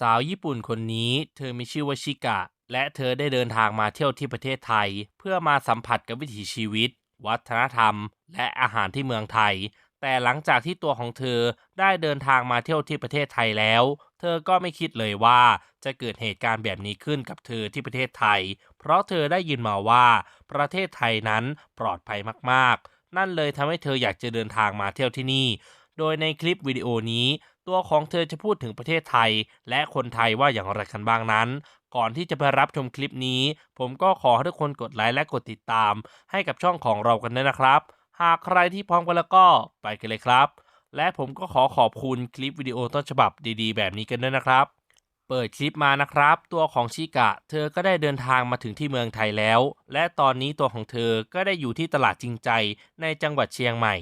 สาวญี่ปุ่นคนนี้เธอมีชื่อว่าชิกะ และเธอได้เดินทางมาเที่ยวที่ประเทศไทย เพื่อมาสัมผัสกับวิถีชีวิต วัฒนธรรม และอาหารที่เมืองไทย แต่หลังจากที่ตัวของเธอได้เดินทางมาเที่ยวที่ประเทศไทยแล้ว เธอก็ไม่คิดเลยว่าจะเกิดเหตุการณ์แบบนี้ขึ้นกับเธอที่ประเทศไทย เพราะเธอได้ยินมาว่า ประเทศไทยนั้นปลอดภัยมากๆ นั่นเลยทำให้เธออยากจะเดินทางมาเที่ยวที่นี่ โดยในคลิปวิดีโอนี้ ตัวของเธอจะพูดถึงประเทศไทย และคนไทยว่าอย่างไรกันบ้างนั้น ก่อนที่จะไปรับชมคลิปนี้ ผมก็ขอให้ทุกคนกดไลค์และกดติดตาม ให้กับช่องของเรากันด้วยนะครับ หากใครที่พร้อมกันแล้วก็ไปกันเลยครับ และผมก็ขอขอบคุณคลิปวิดีโอต้นฉบับดีๆ แบบนี้กันด้วยนะครับเปิดคลิปมานะครับ ตัวของชิกะ เธอก็ได้เดินทางมาถึงที่เมืองไทยแล้ว และตอนนี้ตัวของเธอก็ได้อยู่ที่ตลาดจริงใจในจังหวัดเชียงใหม่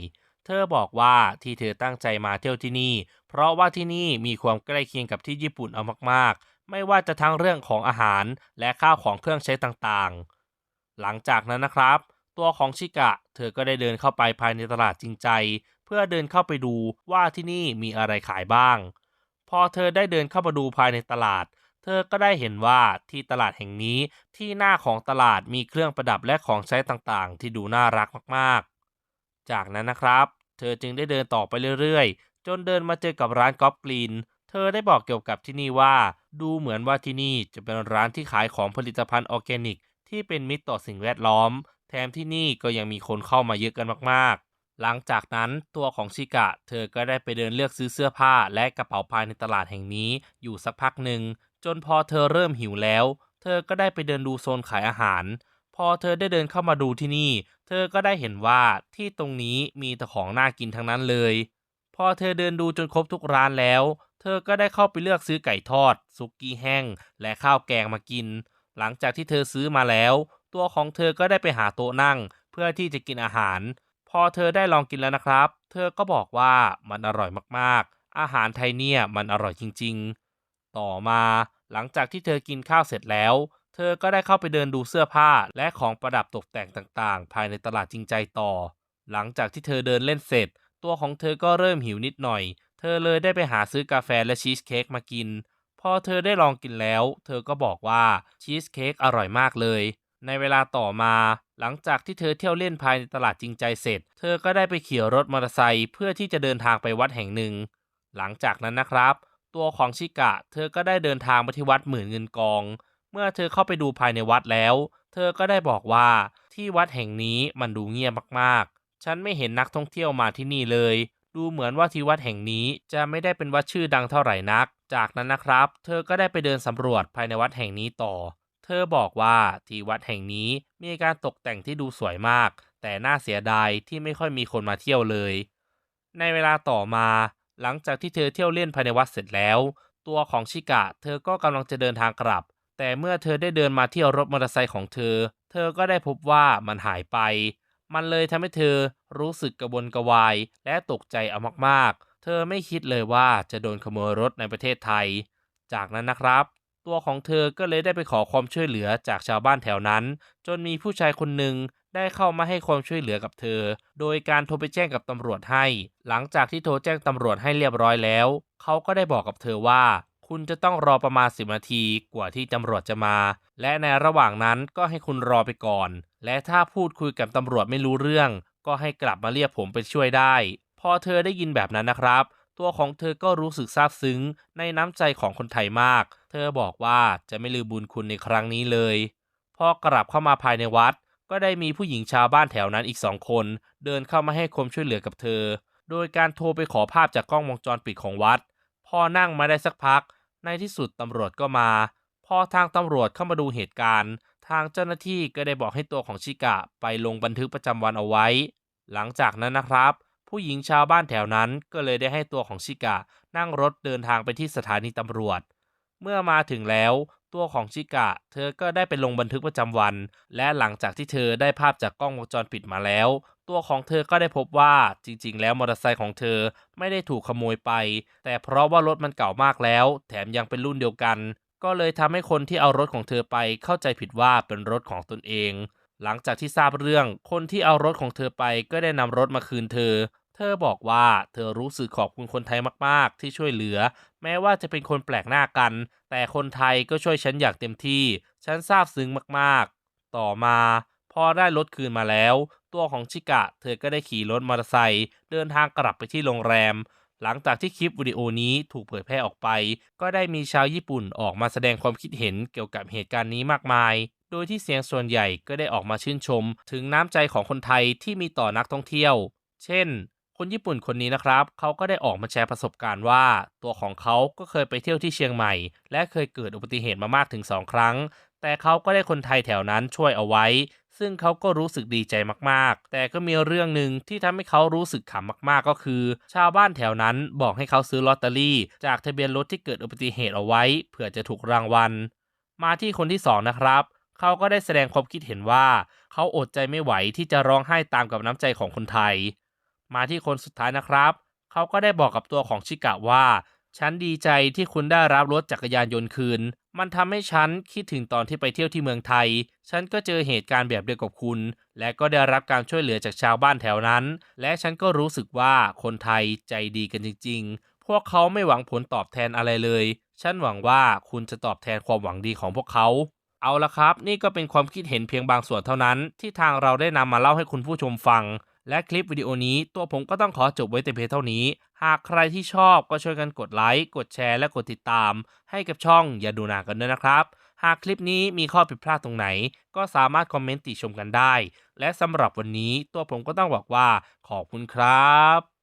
เธอบอกว่าที่เธอตั้งใจมาเที่ยวที่นี่ เพราะว่าที่นี่มีความใกล้เคียงกับที่ญี่ปุ่นเอามากๆ ไม่ว่าจะทั้งเรื่องของอาหารและข้าวของเครื่องใช้ต่างๆ หลังจากนั้นนะครับ ตัวของชิกะ เธอก็ได้เดินเข้าไปภายในตลาดจริงใจ เพื่อเดินเข้าไปดูว่าที่นี่มีอะไรขายบ้าง พอเธอได้เดินเข้ามาดูภายในตลาด เธอก็ได้เห็นว่าที่ตลาดแห่งนี้ที่หน้าของตลาดมีเครื่องประดับและของใช้ต่างๆ ที่ดูน่ารักมากๆ จากนั้นนะครับ เธอจึงได้เดินต่อไปเรื่อยๆ จนเดินมาเจอกับร้านก๊อปกรีน เธอได้บอกเกี่ยวกับที่นี่ว่า ดูเหมือนว่าที่นี่จะเป็นร้านที่ขายของผลิตภัณฑ์ออร์แกนิก ที่เป็นมิตรต่อสิ่งแวดล้อม แถมที่นี่ก็ยังมีคนเข้ามาเยอะกันมากๆ หลังจากนั้นตัวของชิกะ เธอก็ได้ไปเดินเลือกซื้อเสื้อผ้า และกระเป๋าภายในตลาดแห่งนี้อยู่สักพักหนึ่งจนพอเธอเริ่มหิวแล้ว เธอก็ได้ไปเดินดูโซนขายอาหาร พอเธอได้เดินเข้ามาดูที่นี่ เธอก็ได้เห็นว่าที่ตรงนี้มีแต่ของน่ากินทั้งนั้นเลย พอเธอเดินดูจนครบทุกร้านแล้ว เธอก็ได้เข้าไปเลือกซื้อไก่ทอด ซุกี้แห้ง และข้าวแกงมากิน หลังจากที่เธอซื้อมาแล้ว ตัวของเธอก็ได้ไปหาโต๊ะนั่ง เพื่อที่จะกินอาหาร พอเธอได้ลองกินแล้วนะครับ เธอก็บอกว่ามันอร่อยมากๆ อาหารไทยเนี่ยมันอร่อยจริง ๆ ต่อมาหลังจากที่เธอกินข้าวเสร็จแล้ว เธอก็ได้เข้าไปเดินดูเสื้อผ้าและของประดับตกแต่งต่างๆ ภายในตลาดจริงใจต่อ หลังจากที่เธอเดินเล่นเสร็จ ตัวของเธอก็เริ่มหิวนิดหน่อย เธอเลยได้ไปหาซื้อกาแฟและชีสเค้กมากิน พอเธอได้ลองกินแล้ว เธอก็บอกว่าชีสเค้กอร่อยมากเลย ในเวลาต่อมา หลังจากที่เธอเที่ยวเล่นภายในตลาดจริงใจเสร็จ เธอก็ได้ไปขี่รถมอเตอร์ไซค์เพื่อที่จะเดินทางไปวัดแห่งหนึ่ง หลังจากนั้นนะครับ ตัวของชิกะ เธอก็ได้เดินทางไปที่วัดหมื่นเงินกอง เมื่อเธอเข้าไปดูภายในวัดแล้ว เธอก็ได้บอกว่าที่วัดแห่งนี้มันดูเงียบมาก ฉันไม่เห็นนักท่องเที่ยวมาที่นี่เลย ดูเหมือนว่าที่วัดแห่งนี้จะไม่ได้เป็นวัดชื่อดังเท่าไหร่นัก จากนั้นนะครับ เธอก็ได้ไปเดินสำรวจภายในวัดแห่งนี้ต่อ เธอบอกว่าที่วัดแห่งนี้มีการตกแต่งที่ดูสวยมาก แต่น่าเสียดายที่ไม่ค่อยมีคนมาเที่ยวเลย ในเวลาต่อมา หลังจากที่เธอเที่ยวเล่นภายในวัดเสร็จแล้ว ตัวของชิกะ เธอก็กำลังจะเดินทางกลับ แต่เมื่อเธอได้เดินมาเที่ยวรถมอเตอร์ไซค์ของเธอ เธอก็ได้พบว่ามันหายไป มันเลยทำให้เธอรู้สึกกระวนกระวายและตกใจเอามากๆ เธอไม่คิดเลยว่าจะโดนขโมยรถในประเทศไทย จากนั้นนะครับ ตัวของเธอก็เลยได้ไปขอความช่วยเหลือจากชาวบ้านแถวนั้น จนมีผู้ชายคนหนึ่งได้เข้ามาให้ความช่วยเหลือกับเธอ โดยการโทรไปแจ้งกับตำรวจให้ หลังจากที่โทรแจ้งตำรวจให้เรียบร้อยแล้ว เขาก็ได้บอกกับเธอว่า คุณจะต้องรอประมาณ 10 นาทีกว่าที่ตำรวจจะมา และในระหว่างนั้นก็ให้คุณรอไปก่อน และถ้าพูดคุยกับตำรวจไม่รู้เรื่อง ก็ให้กลับมาเรียกผมไปช่วยได้ พอเธอได้ยินแบบนั้นนะครับ ตัวของเธอก็รู้สึกซาบซึ้งในน้ำใจของคนไทยมาก เธอบอกว่าจะไม่ลืมบุญคุณในครั้งนี้เลย พอกลับเข้ามาภายในวัด ก็ได้มีผู้หญิงชาวบ้านแถวนั้นอีกสองคน เดินเข้ามาให้ความช่วยเหลือกับเธอ โดยการโทรไปขอภาพจากกล้องวงจรปิดของวัด พอนั่งมาได้สักพัก ในที่สุดตำรวจก็มา พอทางตำรวจเข้ามาดูเหตุการณ์ ทางเจ้าหน้าที่ก็ได้บอกให้ตัวของชิกะไปลงบันทึกประจำวันเอาไว้ หลังจากนั้นนะครับ ผู้หญิงชาวบ้านแถวนั้นก็เลยได้ให้ตัวของชิกะนั่งรถเดินทางไปที่สถานีตำรวจ เมื่อมาถึงแล้วตัวของชิกะ เธอก็ได้ไปลงบันทึกประจำวัน และหลังจากที่เธอได้ภาพจากกล้องวงจรปิดมาแล้ว ตัวของเธอก็ได้พบว่าจริงๆ แล้วมอเตอร์ไซค์ของเธอไม่ได้ถูกขโมยไป แต่เพราะว่ารถมันเก่ามากแล้ว แถมยังเป็นรุ่นเดียวกัน ก็เลยทำให้คนที่เอารถของเธอไปเข้าใจผิดว่าเป็นรถของตนเอง หลังจากที่ทราบเรื่อง คนที่เอารถของเธอไปก็ได้นำรถมาคืนเธอ เธอบอกว่าเธอรู้สึกขอบคุณคนไทยมากๆ ที่ช่วยเหลือ แม้ว่าจะเป็นคนแปลกหน้ากัน แต่คนไทยก็ช่วยฉันอย่างเต็มที่ ฉันซาบซึ้งมากๆ ต่อมาพอได้รถคืนมาแล้ว ตัวของชิกะ เธอก็ได้ขี่รถมอเตอร์ไซค์เดินทางกลับไปที่โรงแรม หลังจากที่คลิปวิดีโอนี้ถูกเผยแพร่ออกไป ก็ได้มีชาวญี่ปุ่นออกมาแสดงความคิดเห็นเกี่ยวกับเหตุการณ์นี้มากมาย โดยที่เสียงส่วนใหญ่ก็ได้ออกมาชื่นชม ถึงน้ำใจของคนไทยที่มีต่อนักท่องเที่ยว เช่น คนญี่ปุ่นคนนี้นะครับ เขาก็ได้ออกมาแชร์ประสบการณ์ว่า ตัวของเขาก็เคยไปเที่ยวที่เชียงใหม่ และเคยเกิดอุบัติเหตุมามากถึง 2 ครั้ง แต่เขาก็ได้คนไทยแถวนั้นช่วยเอาไว้ ซึ่งเขาก็รู้สึกดีใจมากๆ แต่ก็มีเรื่องหนึ่งที่ทำให้เขารู้สึกขำมากๆ ก็คือ ชาวบ้านแถวนั้นบอกให้เขาซื้อลอตเตอรี่ จากทะเบียนรถที่เกิดอุบัติเหตุเอาไว้ เผื่อจะถูกรางวัล มาที่คนที่สองนะครับ เขาก็ได้แสดงความคิดเห็นว่า เขาอดใจไม่ไหวที่จะร้องไห้ตามกับน้ำใจของคนไทย มาที่คนสุดท้ายนะครับ เขาก็ได้บอกกับตัวของชิกะว่าฉันดีใจที่คุณได้รับรถจักรยานยนต์คืน มันทำให้ฉันคิดถึงตอนที่ไปเที่ยวที่เมืองไทย ฉันก็เจอเหตุการณ์แบบเดียวกับคุณ และก็ได้รับการช่วยเหลือจากชาวบ้านแถวนั้น และฉันก็รู้สึกว่าคนไทยใจดีกันจริง ๆ พวกเขาไม่หวังผลตอบแทนอะไรเลย ฉันหวังว่าคุณจะตอบแทนความหวังดีของพวกเขา เอาละครับ นี่ก็เป็นความคิดเห็นเพียงบางส่วนเท่านั้น ที่ทางเราได้นำมาเล่าให้คุณผู้ชมฟัง และคลิปวิดีโอนี้ตัวผมก็ต้องขอจบไว้แต่เพียงเท่านี้ หากใครที่ชอบก็ช่วยกันกดไลค์ กดแชร์ และกดติดตาม ให้กับช่องอย่าดูหนากันด้วยนะครับ หากคลิปนี้มีข้อผิดพลาดตรงไหน ก็สามารถคอมเมนต์ติชมกันได้ และสำหรับวันนี้ตัวผมก็ต้องบอกว่าขอบคุณครับ